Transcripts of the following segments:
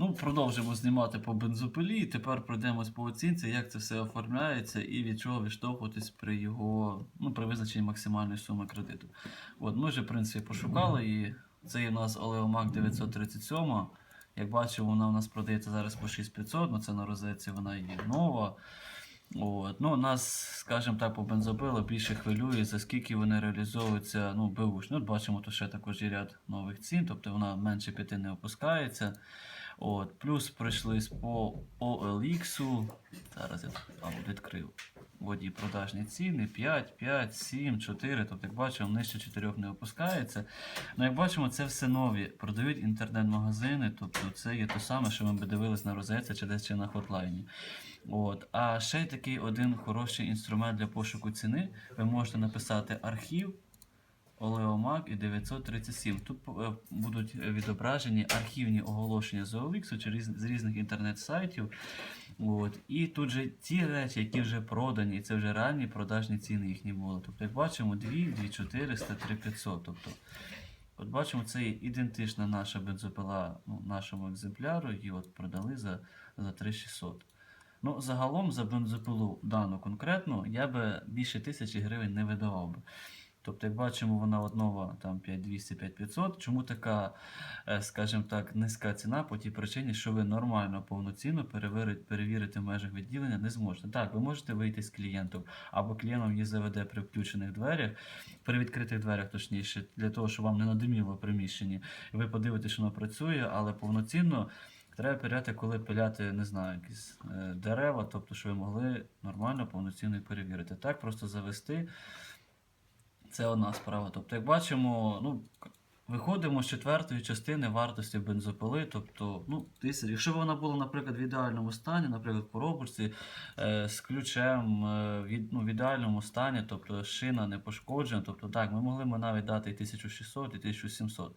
Ну, продовжимо знімати по бензопилі. і Тепер пройдемось по оцінці, як це все оформляється і від чого відштовхуватись при його ну, при визначенні максимальної суми кредиту. От, ми вже, в принципі, пошукали і це є у нас Oleomac 937. Як бачимо, вона у нас продається зараз по 6500, ну це на розетці вона є нова. От. Ну, нас, скажімо так, по бензопилу більше хвилює, за скільки вони реалізовуються ну, беушні. От бачимо, тут ще також є ряд нових цін, тобто вона менше 5 не опускається. От. Плюс пройшлись по OLX. Зараз я от відкрив. Воді продажні ціни 5, 5, 7, 4. Тобто, як бачимо, нижче 4 не опускається. Ну, як бачимо, це все нові. Продають інтернет-магазини, тобто це є те саме, що ми би дивились на розетці чи десь чи на хотлайні. От. А ще такий один хороший інструмент для пошуку ціни. Ви можете написати архів. Oleomac і 937. Тут е, будуть відображені архівні оголошення з OLX з різних інтернет-сайтів. От. І тут же ті речі, які вже продані, це вже реальні продажні ціни їхні були. Тобто, як бачимо, 2, 2400, 3500. Тобто, от бачимо, це є ідентична наша бензопила ну, нашому екземпляру, її от продали за, за 3600. Ну, загалом за бензопилу дану конкретну я би більше тисячі гривень не видавав би. Тобто, як бачимо, вона от нова там 5200 5500 Чому така, е, скажімо так, низька ціна по тій причині, що ви нормально повноцінно перевірити, перевірити в межах відділення не зможете. Так, ви можете вийти з клієнтом, або клієнтом її заведе при включених дверях, при відкритих дверях, точніше, для того, щоб вам не надиміло в приміщенні. Ви подивитесь, що воно працює, але повноцінно. Треба перевіряти, коли пиляти, не знаю, якісь е, дерева, тобто, що ви могли нормально, повноцінно перевірити. Так, просто завести. Це одна справа. Тобто, як бачимо, ну, виходимо з четвертої частини вартості бензопили. Тобто, ну, тисяч. Якщо б вона була, наприклад, в ідеальному стані, наприклад, в коробочці е, з ключем е, від, ну, в ідеальному стані, тобто шина не пошкоджена, тобто так, ми могли б навіть дати і 1600, і 1700.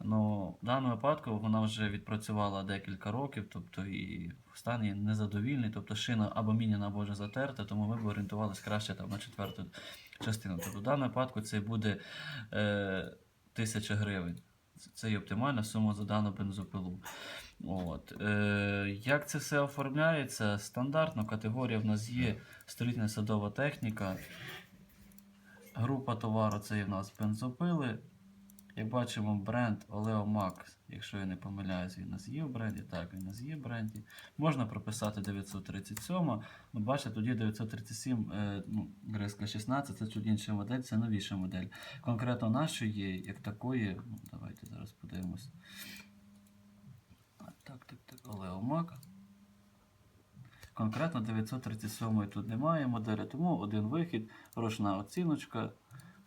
Ну, в даному випадку вона вже відпрацювала декілька років, тобто і стан є незадовільний, тобто шина або міняна, або вже затерта, тому ми б орієнтувалися краще там на четверту частину. Тобто в даному випадку це буде е, 1000 гривень. Це- є оптимальна сума за дану бензопилу. От. Е, як це все оформляється? Стандартно категорія в нас є столітня садова техніка. Група товару це є в нас бензопили. Як бачимо, бренд Oleomax, якщо я не помиляюсь, він у нас є в бренді. Так, він у нас є в бренді. Можна прописати 937. Ну, бачите, тоді 937, е, ну, Греска 16, це чуть інша модель, це новіша модель. Конкретно нашої, як такої, ну, давайте зараз подивимось. Так, так, так, Oleomac. Конкретно 937 тут немає моделі, тому один вихід, ручна оціночка.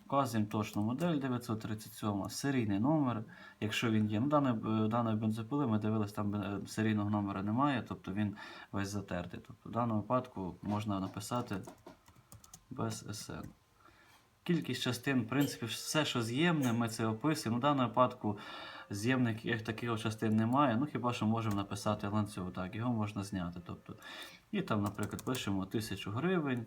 Вказуємо точну модель 937, серійний номер, якщо він є. Ну, даної, даної бензопили ми дивилися, там е, серійного номера немає, тобто він весь затертий. Тобто в даному випадку можна написати без СН. Кількість частин, в принципі, все, що з'ємне, ми це описуємо. В даному випадку з'ємних таких частин немає. Ну хіба що можемо написати ланцюг, так, його можна зняти. Тобто, і там, наприклад, пишемо 1000 гривень.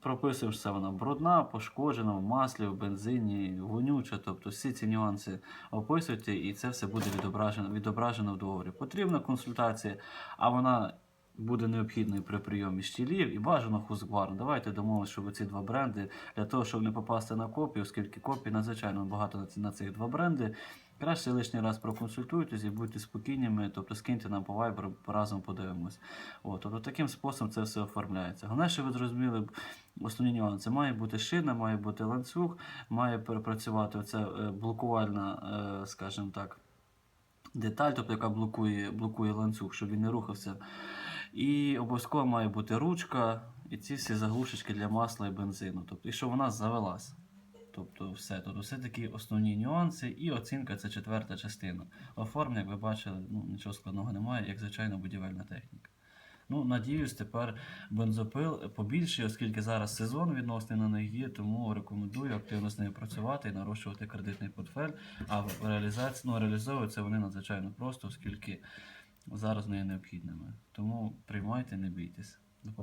Прописуємо, все, вона брудна, пошкоджена в маслі, в бензині, вонюча. Тобто всі ці нюанси описуйте, і це все буде відображено, відображено в договорі. Потрібна консультація, а вона буде необхідною при прийомі щілів і бажано хузгвар. Давайте домовимося, щоб ці два бренди для того, щоб не попасти на копію, оскільки копій надзвичайно багато на цих два бренди. Краще лишній раз проконсультуйтесь і будьте спокійними, тобто скиньте нам по Viber, разом подивимось. От, тобто таким способом це все оформляється. Головне, щоб ви зрозуміли основні нюанси. Має бути шина, має бути ланцюг, має перепрацювати оця е, блокувальна, е, скажімо так, деталь, тобто яка блокує, блокує ланцюг, щоб він не рухався. І обов'язково має бути ручка і ці всі заглушечки для масла і бензину. Тобто, і щоб вона завелась. Тобто все. Тобто все такі основні нюанси, і оцінка це четверта частина. Оформлення, як ви бачили, ну, нічого складного немає, як звичайна будівельна техніка. Ну, надіюсь, тепер бензопил побільше, оскільки зараз сезон відносний на них є, тому рекомендую активно з нею працювати і нарощувати кредитний портфель. А в реалізації ну, реалізовуються вони надзвичайно просто, оскільки зараз не є необхідними. Тому приймайте, не бійтесь. До побачення.